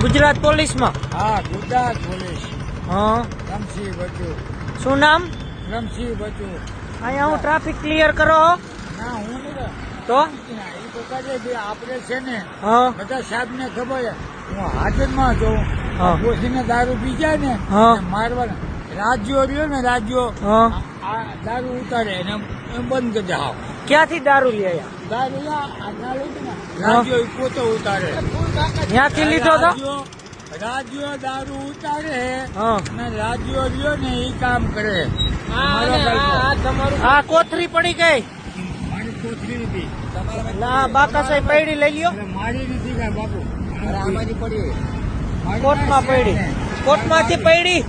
ગુજરાત પોલીસમાં? હા ગુજરાત પોલીસ. હા. રમસી બચુ. શું નામ? રમસી બચુ. અહીંયા હું ટ્રાફિક ક્લિયર કરો ના હું નહીં તો? આપણે છે ને બધા સાહેબ ને ખબર હું હાજરમાં જોઉં. ઘોસીને દારૂ પી જાય ને. મારવાના. રાજ્યો રહ્યો ને રાજ્યો દારૂ ઉતારે એને બંધ કરી દે ક્યાંથી દારૂ લઈ આવ્યા લા આ નાલું છે ને રાજ્યો પોતે ઉતારે. ત્યાંથી લીધો તો? રાજ્યો- રાજ્યો દારૂ ઉતારે અને રાજ્યો લ્યો ને એ કામ કરે. આ કોથરી પડી ગઈ. મારી કોથળી નથી. બાકા સાહેબ પૈડી લઈ લ્યો. મારી નથી કાંઈ બાપુ. આમાંથી પડી. કોટમાં પૈડી. પાસે પડી. આ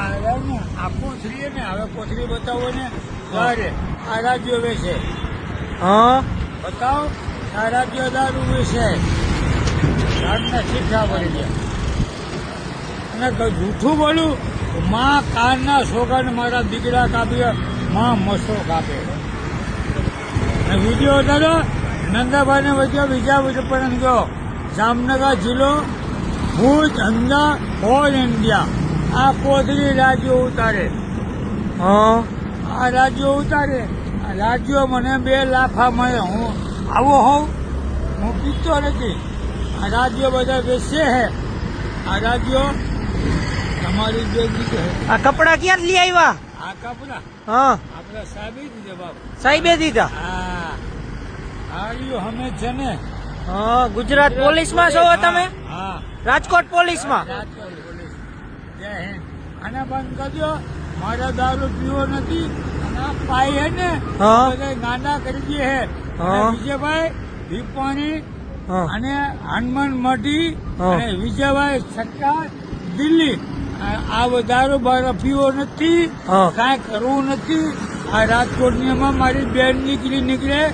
કોથરી ને, આ કોથળી ને હવે કોથરી બતાવો ને. અરે આ રાજ્યો વેચે. હા? બતાવ આ રાજ્યો દારૂ વિશે રાતના શિક્ષા પડી ગયા અને કોઈ જૂઠું બોલું માં કારના છોકરાને મારા દીકરા કાપીએ માં મસો કાપે. અને વીડિયો ઉતારો નંદાભાઈને વચ્ચે બીજા પણ ગયો જામનગર જિલ્લો ભુજ અંદા ઓલ ઇન્ડિયા આ કોથળી રાજ્યો ઉતારે. હા? આ રાજ્યો ઉતારે. રાજ્યો મને બે લાફા મળે હું આવો હોઉં. હું પીતો નથી. આ રાજ્યો બધા બેસે હે આ રાજ્યો તમારી બે દીકરી આ કપડા ક્યાં લઈ આવ્યા? આ કપડા? હા. આપણા સાહેબે દીધા બાપ. સાહેબે દીધા? હા. આ રહ્યું અમે છે ને. હા ગુજરાત પોલીસમાં છો તમે? હા. રાજકોટ પોલીસમાં? રાજકોટ પોલીસ. જય હિન્દ. આને બંધ કરજો. મારા દારૂ પીવો નથી. પાઈ હે ને બધા ગાંડા કરી દે હે. વિજયભાઈ ભીપાણી અને હનુમાન મઢી અને વિજયભાઈ સટ્ટા દિલ્હી. આ- વધારો બારો પીવો નથી. કાંઈ કરવું નથી. આ રાજકોટની એમાં મારી બેન નીકળી નીકળે.